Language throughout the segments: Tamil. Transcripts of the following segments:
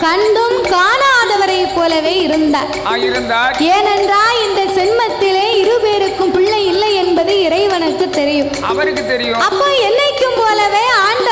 கண்டும் காணாதவரை போலவே இருந்தார். ஏனென்றால் இந்த சென்மத்திலே இருபேருக்கும் பிள்ளை இல்லை என்பது இறைவனுக்கு தெரியும். அவருக்கு தெரியும். அப்போ என்னைக்கும் போலவே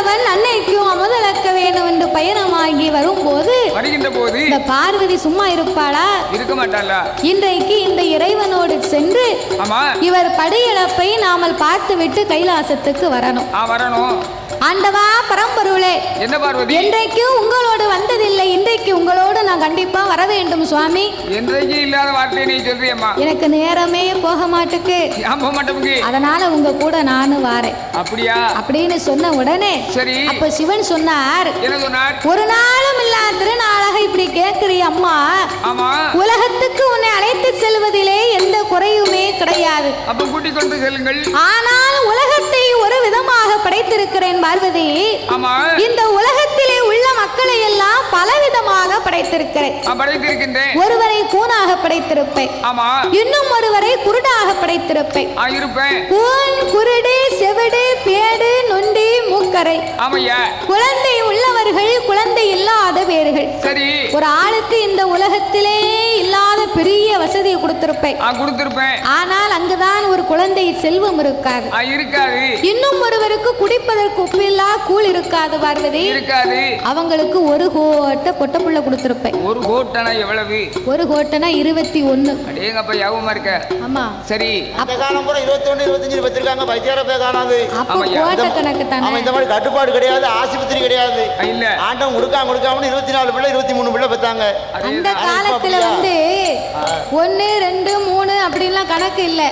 ஆண்டவன் அன்னைக்கும் அமுதளக்க வேண்டும் என்று பயணமாகி வரும்போது வருகின்ற போது இந்த பார்வதி சும்மா இருப்பாளா? இருக்க மாட்டாளா? இன்றைக்கு இந்த இறைவனோடு சென்று ஆமா. இவர் படியிழப்பை நாமல் பார்த்துவிட்டு கைலாசத்துக்கு வரணும். ஆ வரணும். ஆண்டவா பரம்பொருளே என்ன பார்வதி? என்றைக்கும் உங்களோடு வந்ததில்லை. இன்றைக்கு உங்களோடு நான் கண்டிப்பா வர வேண்டும் சுவாமி. என்றைக்கு இல்லாத வார்த்தையை நீ சொல்றியம்மா. எனக்கு நேரமே போக மாட்டுக்கு. ஏன் போக மாட்டோமுங்க அதனால உங்க கூட நானும் வாரேன். அப்படியா? அப்படின்னு சொன்ன உடனே சரி. அப்ப சிவன் சொன்னார் என்ன சொன்னார்? ஒரு நாளும் இல்ல திருநாளாக இப்படி கேட்கிறிய அம்மா. ஆமா. உலகத்துக்கு உன்னை அழைத்து செல்வதிலே எந்த குறையுமே கிடையாது. அப்ப கூட்டிக் கொண்டு செல்லுங்கள். ஆனால் உலகத்தை ஒரு விதமாக படைத்திருக்கிறேன் பார்வதி. ஆமா. இந்த பலவிதமாக படைத்திருக்கிறேன். ஒருவரை கூனாக படைத்திருப்பேன். இன்னும் ஒருவரை குருடாக படைத்திருப்பேன். கூன் குருடு செவிடு பேடு நொண்டி மூக்கரை. குழந்தை உள்ளவர்கள் குழந்தை இல்லாத பேர்கள் சரி. ஒரு ஆளுக்கு இந்த உலகத்திலே பெரிய வசதியை கொடுத்திருப்பேன். ஆ கொடுத்திருப்பேன். ஆனால் அங்குதான் ஒரு குழந்தை செல்வம் இருக்காது. இருக்காது. இன்னும் ஒருவருக்கு குடிப்பதற்கு உப்பில்லா கூழ் இருக்காது பார்வதி. இருக்காது. அவங்களுக்கு ஒரு கோட்டை பொட்டப்புள்ள கொடுத்திருப்பேன். ஒரு கோட்டனா எவ்வளவு? ஒரு கோட்டைனா இருபத்தி ஒண்ணு. அடேங்கப்பா யாபமா இருக்க? ஆமா. சரி. அந்த காலம் கூட இருபத்தி ஒன்று இருபத்தஞ்சு வச்சிருக்காங்க. வைத்தியார போய் காணாது. அப்போ. கோட்டை கணக்கு தானே? இந்த மாதிரி கட்டுப்பாடு கிடையாது ஆஸ்பத்திரி கிடையாது. இல்ல. ஆண்டம் கொடுக்காம கொடுக்காம இருபத்தி நாலு பிள்ளை இருபத்தி மூணு பிள்ளை பெற்றாங்க அந்த காலத்துல? வந்து ஒன்னு ரெண்டு மூணு அப்படின்லாம் கணக்கு இல்ல.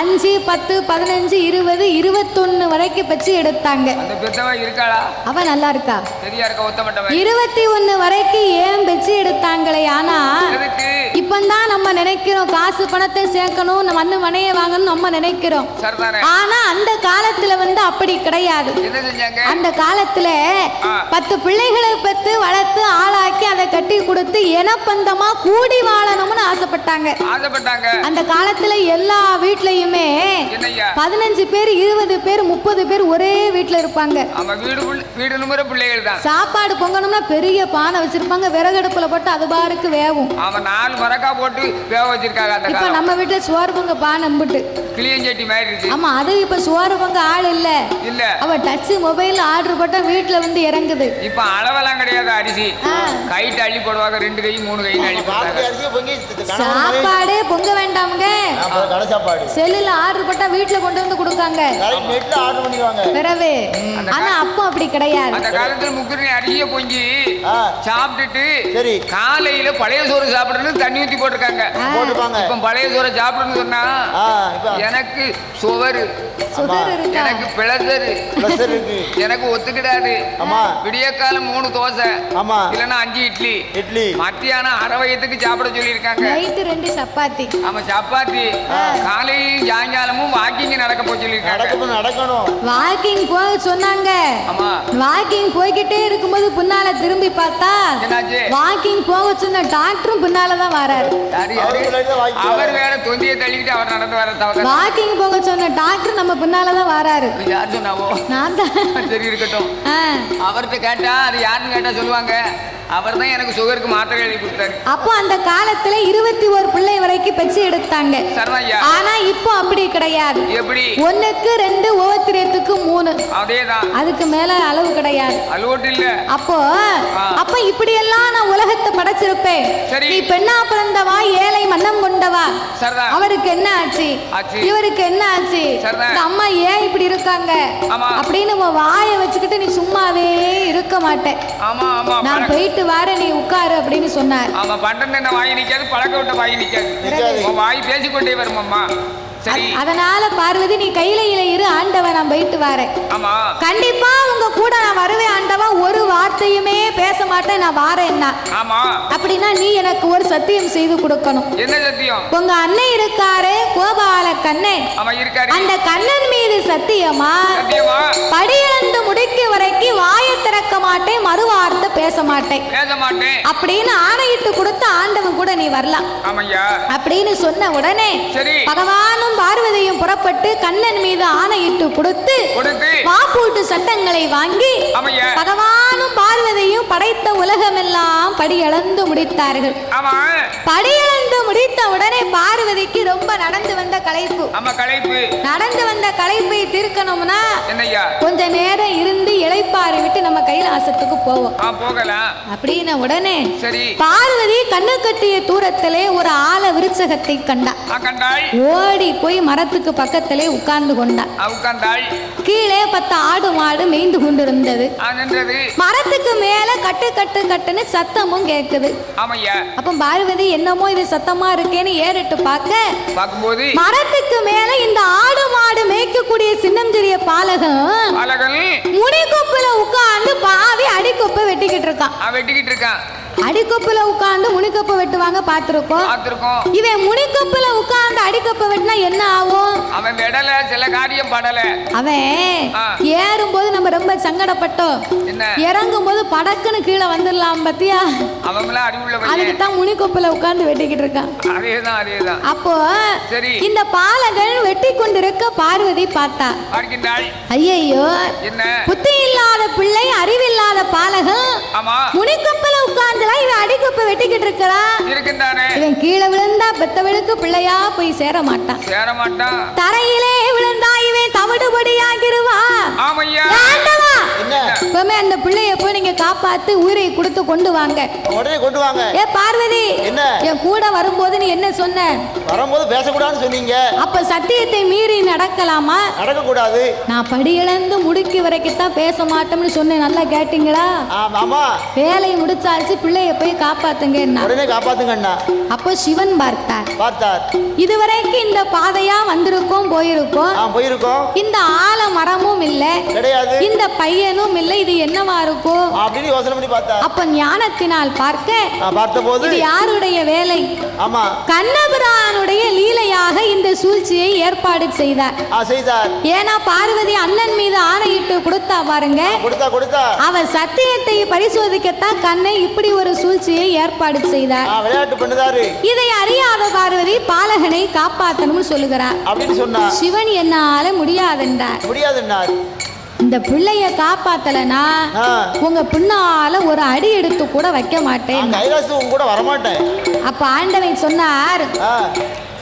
அஞ்சு பத்து பதினஞ்சு இருபது இருபத்தொன்னு வரைக்கும் பச்சு எடுத்தாங்க. அவ நல்லா இருக்கா? இருபத்தி ஒன்னு வரைக்கும் ஏன் பெச்சு எடுத்தாங்களே ஆனா இப்பந்தான் நம்ம நினைக்கிறோம். காசு பணத்தை சேர்க்கணும். நம்ம மண்ணு மனையை வாங்கணும் நம்ம நினைக்கிறோம். ஆனா அந்த காலத்துல வந்து அப்படி கிடையாது. அந்த காலத்துல. பத்து பிள்ளைகளை பெத்து வளர்த்து ஆளாக்கி அதை கட்டி கொடுத்து இனப்பந்தமா கூடி வாழணும்னு ஆசைப்பட்டாங்க. அந்த காலத்துல எல்லா வீட்லயுமே பதினஞ்சு பேர் இருபது பேர் முப்பது பேர் ஒரே வீட்ல இருப்பாங்க. சாப்பாடு பொங்கணும்னா பெரிய பானை வச்சிருப்பாங்க. விறகடுப்புல போட்டு அது பாருக்கு வேவும். மரக்கா போட்டு வேக வச்சிருக்காங்க அந்த இப்ப நம்ம வீட்டுல சோறு பொங்க பானை நம்பிட்டு. கிளியஞ்சட்டி மாதிரி இருக்கு. ஆமா அது இப்ப சோறு பொங்க ஆள் இல்ல. இல்ல. அவ டச் மொபைல் ஆர்டர் போட்டா வீட்ல வந்து இறங்குது. இப்ப அளவெல்லாம் கிடையாது அரிசி. கைட்டு அள்ளி போடுவாங்க ரெண்டு கை மூணு கை அள்ளி பாக்கி போடுவாங்க. சாப்பாடே பொங்க வேண்டாமுங்க. கடை சாப்பாடு. செல்லுல ஆர்டர் போட்டா வீட்ல கொண்டு வந்து கொடுக்காங்க. நெட்ல ஆர்டர் பண்ணிக்குவாங்க பிறவே. ஆனா அப்போ அப்படி கிடையாது. அந்த காலத்துல முக்குரி அரிசியை பொங்கி சாப்பிட்டுட்டு சரி. காலையில பழைய சோறு சாப்பிடணும் தண்ணி ஊத்தி போட்டிருக்காங்க. போட்டுப்பாங்க இப்ப பழைய சோறை சாப்பிடணும்னு சொன்னா எனக்கு சுவர். எனக்கு பிளசர். எனக்கு ஒத்துக்கிடாது. ஆமா. விடிய காலம் மூணு தோசை. ஆமா. இல்லைன்னா அஞ்சு இட்லி. இட்லி. மத்தியானம் அரை வயதுக்கு சாப்பிட சொல்லியிருக்காங்க. நைட்டு ரெண்டு சப்பாத்தி. ஆமா சப்பாத்தி. காலையும் சாயங்காலமும் வாக்கிங் நடக்க சொல்லியிருக்காங்க. நடக்கணும் நடக்கணும். வாக்கிங் போக சொன்னாங்க. ஆமா. வாக்கிங் போய்கிட்டே இருக்கும்போது பின்னால திரும்பி பார்த்தா என்னாச்சு? வாக்கிங் போக சொன்ன டாக்டரும் பின்னால தான் வராரு. அவர் வேற தொந்தியை தள்ளிக்கிட்டு அவர் நடந்து வர வாக்கிங் போக சொன்ன டாக்டர் நம்ம பின்னால தான் வராரு. யார் சொன்னாவோ? நான் தான். சரி இருக்கட்டும். அவர்கிட்ட கேட்டா அது யாருன்னு கேட்டா சொல்லுவாங்க. அவர் தான் எனக்கு சுகருக்கு மாத்திரை எழுதி கொடுத்தாரு. அப்போ அந்த காலத்துல இருபத்தி ஒரு பிள்ளை வரைக்கும் பெச்சு எடுத்தாங்க. ஆனா இப்போ அப்படி கிடையாது. எப்படி? ஒண்ணுக்கு ரெண்டு ஓத்திரியத்துக்கு மூணு. அதேதான். அதுக்கு மேல அளவு கிடையாது. இல்ல. அப்போ. அப்ப இப்படி எல்லாம் நான் உலகத்தை படைச்சிருப்பேன். சரி. நீ பெண்ணா பிறந்தவா ஏழை மன்னம் கொண்டவா? சரிதான். அவருக்கு என்ன ஆச்சு. இவருக்கு என்ன ஆச்சு? அம்மா ஏன் இப்படி இருக்காங்க? ஆமா. அப்படின்னு உன் வாயை வச்சுக்கிட்டு நீ சும்மாவே இருக்க மாட்டேன் ஆமா ஆமா. நான் போயிட்டு வாரேன் நீ உட்காரு அப்படின்னு சொன்னார். ஆமா பண்டன் என்ன? வாய் நிக்காது பழக்க விட்ட வாய் நிக்காது. வாய் பேசிக்கொண்டே வரும் அம்மா. சரி. அ- அதனால பார்வதி நீ கையில இரு ஆண்டவன் நான் போயிட்டு வரேன். கண்டிப்பா உங்க கூட நான் வருவேன் ஆண்டவன் ஒரு வார்த்தையுமே பேச மாட்டேன் நான் வாரேன்னா அப்படின்னா நீ எனக்கு ஒரு சத்தியம் செய்து கொடுக்கணும். உங்க அண்ணன் இருக்காரு கோபால கண்ணன். அந்த கண்ணன் மீது சத்தியமா? படியிழந்து முடிக்க வரைக்கும் வாயை பேச மாட்டேன் பேச மாட்டேன் அப்படின்னு ஆணையிட்டு கொடுத்த ஆண்டவன் கூட நீ வரலாம். ஆமையா? அப்படின்னு சொன்ன உடனே சரி. பகவானும் பார்வதியும் புறப்பட்டு கண்ணன் மீது ஆணையிட்டு கொடுத்து வாப்பூட்டு சட்டங்களை வாங்கி பகவானும் பார்வதியும் படைத்த உலகமெல்லாம் படியளந்து முடித்தார்கள். படியளந்து முடித்த உடனே பார்வதிக்கு ரொம்ப நடந்து வந்த களைப்பு. நடந்து வந்த களைப்பை தீர்க்கணும்னா கொஞ்ச நேரம் இருந்து இளைப்பாறு விட்டு நம்ம கைலாசத்துக்கு போவோம். அப்படின்னு உடனே சரி. பார்வதி கண்ணு கட்டிய தூரத்திலே ஒரு ஆல விருட்சகத்தை கண்டா. ஆ கண்டாள். ஓடி போய் மரத்துக்கு பக்கத்திலே உட்கார்ந்து கீழே பத்து ஆடு மாடு மேய்ந்து கொண்டிருந்தது. மரத்துக்கு மேல கட்டு கட்டு கட்டுன்னு சத்தமும் கேக்குது. அப்ப பார்வதி என்னமோ இது சத்தமா இருக்கேன்னு ஏறிட்டு பார்க்க. மரத்துக்கு மேல இந்த ஆடு மாடு மேய்க்கக்கூடிய சின்னஞ்சிறிய பாலகம் இருக்கான் வெட்டிக்கிட்டு இருக்கான். அடிக்கொப்புல உட்கார்ந்து முனிக்கொப்பை வெட்டுவாங்க பார்த்திருக்கோம். பார்த்திருக்கோம். இவன் முனிக்கொப்புல உட்கார்ந்து அடிக்கொப்பை வெட்டினா என்ன ஆகும்? அவன் விடல சில காரியம் படல. அவன் ஆ. ஏறும்போது நம்ம ரொம்ப சங்கடப்பட்டோம். இறங்கும் போது படக்குன்னு கீழே வந்துடலாம் பத்தியா? அவங்களாம் அறிவுள்ள அதுக்கு பையன். தான் முனிக்கொப்புல உட்கார்ந்து வெட்டிக்கிட்டு இருக்கான். அதேதான் அதேதான். அப்போ சரி. இந்த பாலகன் வெட்டி கொண்டிருக்க பார்வதி பார்த்தா ஐயையோ. என்ன? புத்தி இல்லாத பிள்ளை அறிவில்லாத பாலகன். ஆமா. முனிக்கொப்புல உட்கார்ந்துலாம் இவன் அடிக்கொப்பை வெட்டிக்கிட்டு இருக்கிறான் இருக்கின்றானே இவன் கீழே விழுந்தா பெத்தவளுக்கு பிள்ளையா போய் சேர மாட்டான் சேர மாட்டான் தரையிலே விழுந்தா இவன் தவிடுபடியாகிருவா. ஆமையா. இப்பவுமே அந்த பிள்ளைய போய் நீங்க காப்பாத்து உயிரை கொடுத்து கொண்டு வாங்க. உடனே கொண்டு வாங்க. ஏ பார்வதி என்ன? என் கூட வரும்போது நீ என்ன சொன்ன? வரும்போது பேசக்கூடாதுன்னு சொன்னீங்க. அப்ப சத்தியத்தை மீறி நடக்கலாமா? நடக்கக்கூடாது. நான் படியிழந்து முடுக்கி வரைக்கும் தான் பேச மாட்டோம்னு சொன்னேன் நல்லா கேட்டீங்களா? ஆமா வேலையை முடிச்சாச்சு பிள்ளைய போய் காப்பாத்துங்க உடனே காப்பாத்துங்க அண்ணா. அப்போ சிவன் பார்த்தார். பார்த்தார். இதுவரைக்கும் இந்த பாதையா வந்திருக்கோம் போயிருக்கோம். போயிருக்கோம். இந்த ஆல மரமும் இல்ல. கிடையாது. இந்த பையனும் இல்ல. இது என்னவா இருக்கும்? அப்படின்னு யோசனை பண்ணி பார்த்தார் அப்ப ஞானத்தினால் பார்க்க. பார்த்தபோது இது யாருடைய வேலை? ஆமா. கண்ணபிரானுடைய லீலையாக இந்த சூழ்ச்சியை ஏற்பாடு செய்தார். ஏன்னா பார்வதி அண்ணன் மீது ஆணையிட்டு கொடுத்தா பாருங்க. அவர் சத்தியத்தை பரிசோதிக்கத்தான் கண்ணை இப்படி ஒரு சூழ்ச்சியை ஏற்பாடு செய்தார். இதை அறியாத பார்வதி பாலகனை காப்பாத்தணும்னு சொல்லுகிறார். சிவன் என்னால முடியாதென்றார். முடியாதுன்னார். இந்த பிள்ளைய காப்பாத்தலனா உங்க பின்னால ஒரு அடி எடுத்து கூட வைக்க மாட்டேன். கூட வரமாட்டேன். அப்ப ஆண்டவன் சொன்னார்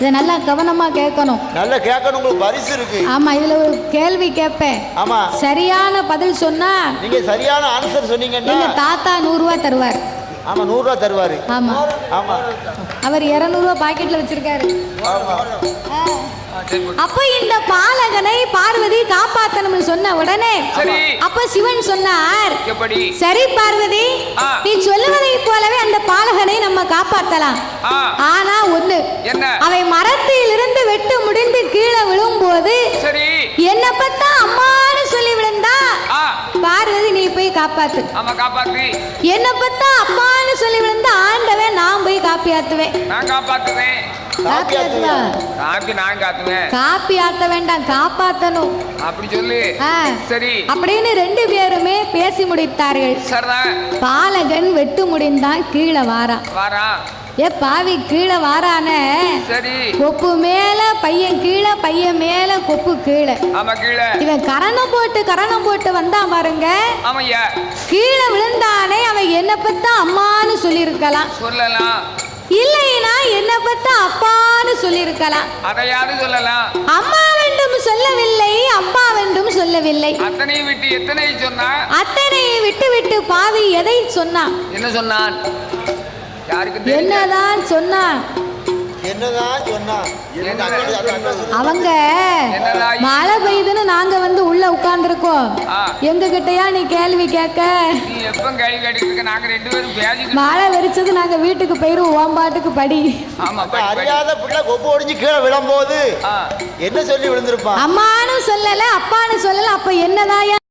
இதை நல்லா கவனமா கேட்கணும். நல்லா கேட்கணும் உங்களுக்கு பரிசு இருக்கு. ஆமா இதுல ஒரு கேள்வி கேட்பேன். ஆமா. சரியான பதில் சொன்னா நீங்க சரியான ஆன்சர் சொன்னீங்கன்னா எங்க தாத்தா நூறு ரூபாய் தருவார். ஆமா நூறு ரூபா தருவாரு. ஆமா. ஆமா. அவர் இருநூறுவா பாக்கெட்ல வச்சிருக்காரு. ஆமா. அப்ப இந்த பாலகனை பார்வதி காப்பாத்தணும்னு சொன்ன உடனே அப்ப சிவன் சொன்னார் சரி பார்வதி. நீ சொல்லுவதை போலவே அந்த பாலகனை நம்ம காப்பாத்தலாம் ஆனா ஒண்ணு என்ன? அவை மரத்தில் இருந்து வெட்டு முடிந்து கீழே விழும்போது சரி. என்ன பத்தா அம்மான்னு சொல்லி விழுந்தா பார்வதி நீ போய் காப்பாத்து. என்ன பத்தா அப்பான்னு சொல்லி விழுந்தா ஆண்டவன் நான் போய் காப்பி ஆத்துவேன் நான் காப்பாத்துவேன். காப்பி ஆத்துவா காப்பி நான் காத்துவேன். காப்பி ஆத்த வேண்டாம் காப்பாத்தணும். அப்படி சொல்லு. ஆ. சரி. அப்படின்னு ரெண்டு பேருமே பேசி முடித்தார்கள். பாலகன் வெட்டு முடிந்தான் கீழே வாரான் ஏ பாவி கீழே வாரானே. சரி. கொப்பு மேல பையன் கீழே பையன் மேல கொப்பு கீழே. ஆமா கீழே. இவன் கரணம் போட்டு கரணம் போட்டு வந்தான் பாருங்க. கீழே விழுந்தானே அவன் என்ன பத்தா அம்மான்னு சொல்லியிருக்கலாம். சொல்லலாம். இல்லைனா என்ன சொல்லியிருக்கலாம் அதையாவது சொல்லலாம். அம்மா வேண்டும் சொல்லவில்லை அப்பா வேண்டும் சொல்லவில்லை. அத்தனை விட்டு எத்தனை சொன்னா அத்தனை விட்டு விட்டு பாவி எதை சொன்னான்? என்ன சொன்னான்? யாருக்கு என்னதான் சொன்னான்? என்னதான் சொன்னா என்ன? அவங்க மழை உட்கார்ந்துருக்கோம். எங்க கிட்டயா நீ கேள்வி கேட்க? நீ எப்ப கேள்வி கேட்டுட்டு இருக்க? நாங்க ரெண்டு பேரும் பேசிக்கிட்டு மழை வெறிச்சது நாங்க வீட்டுக்கு போயிருவோம் ஓம்பாட்டுக்கு படி. அறியாத பிள்ளை கொப்பு ஒடிஞ்சு கீழே விழும்போது என்ன சொல்லி விழுந்திருப்பான்? அம்மான்னு சொல்லல அப்பான்னு சொல்லல அப்ப என்னதாயா